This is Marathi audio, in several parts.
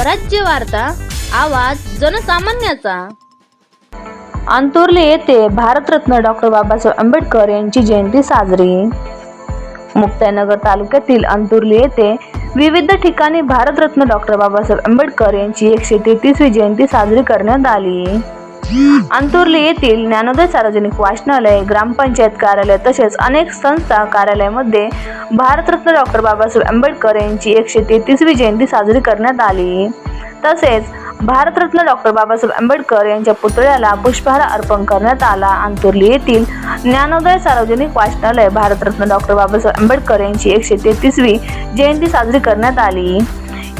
स्वराज्य वार्ता आवाज जनसामान्याचा. अंतुर्ली येथे भारतरत्न डॉक्टर बाबासाहेब आंबेडकर यांची जयंती साजरी. मुक्ताईनगर तालुक्यातील अंतुर्ली येथे विविध ठिकाणी भारतरत्न डॉक्टर बाबासाहेब आंबेडकर यांची एकशे तेहतीसवी जयंती साजरी करण्यात आली. अंतुर्ली येथील ज्ञानोदय सार्वजनिक वाचनालय ग्रामपंचायत कार्यालय तसेच अनेक संस्था कार्यालयामध्ये भारतरत्न डॉक्टर बाबासाहेब आंबेडकर यांची एकशे तेहतीसवी जयंती साजरी करण्यात आली. तसेच भारतरत्न डॉक्टर बाबासाहेब आंबेडकर यांच्या पुतळ्याला पुष्पहार अर्पण करण्यात आला. अंतुर्ली येथील ज्ञानोदय सार्वजनिक वाचनालय भारतरत्न डॉक्टर बाबासाहेब आंबेडकर यांची एकशे तेहतीसवी जयंती साजरी करण्यात आली.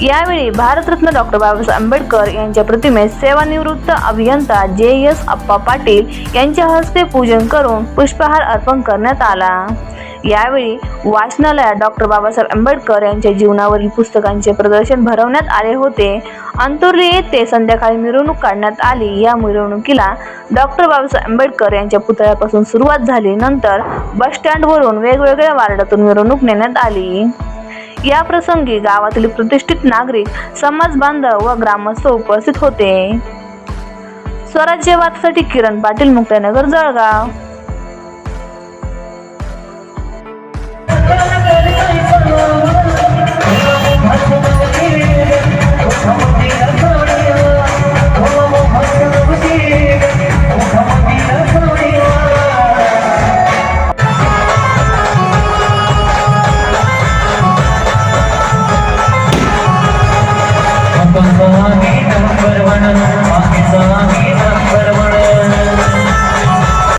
यावेळी भारतरत्न डॉक्टर बाबासाहेब आंबेडकर यांच्या प्रतिमेस सेवानिवृत्त अभियंता जे एस अप्पा पाटील यांच्या हस्ते पूजन करून पुष्पहार अर्पण करण्यात आला. यावेळी वाचनालयात डॉक्टर बाबासाहेब आंबेडकर यांच्या जीवनावरील पुस्तकांचे प्रदर्शन भरवण्यात आले होते. अंतुर्ली येथे संध्याकाळी मिरवणूक काढण्यात आली. या मिरवणुकीला डॉक्टर बाबासाहेब आंबेडकर यांच्या पुतळ्यापासून सुरुवात झाली. नंतर बस स्टँडवरून वेगवेगळ्या वार्डातून मिरवणूक नेण्यात आली. या प्रसंगी गावातील प्रतिष्ठित नागरिक समाज बांधव व ग्रामस्थ उपस्थित होते. स्वराज्यवादासाठी किरण पाटील मुक्ताईनगर जळगाव. पाकिस्तान